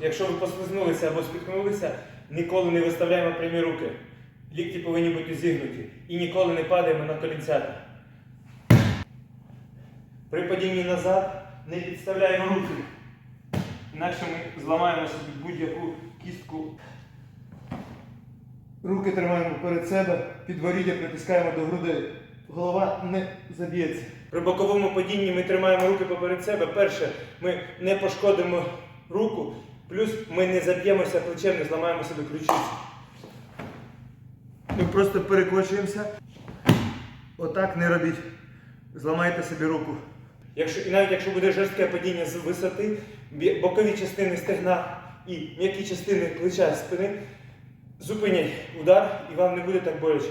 якщо ви послизнулися або спіткнулися, ніколи не виставляємо прямі руки. Лікті повинні бути зігнуті. І ніколи не падаємо на колінцята. При падінні назад не підставляємо руки. Інакше ми зламаємо собі будь-яку кістку. Руки тримаємо перед себе, підборіддя притискаємо до грудей. Голова не заб'ється. При боковому падінні ми тримаємо руки поперед себе. Перше, ми не пошкодимо руку, плюс ми не заб'ємося плечем, не зламаємо собі ключицю. Ми просто перекочуємося. Отак не робіть. Зламайте собі руку. Якщо, і навіть якщо буде жорстке падіння з висоти, бокові частини стегна і м'які частини плеча спини зупинять удар і вам не буде так боляче.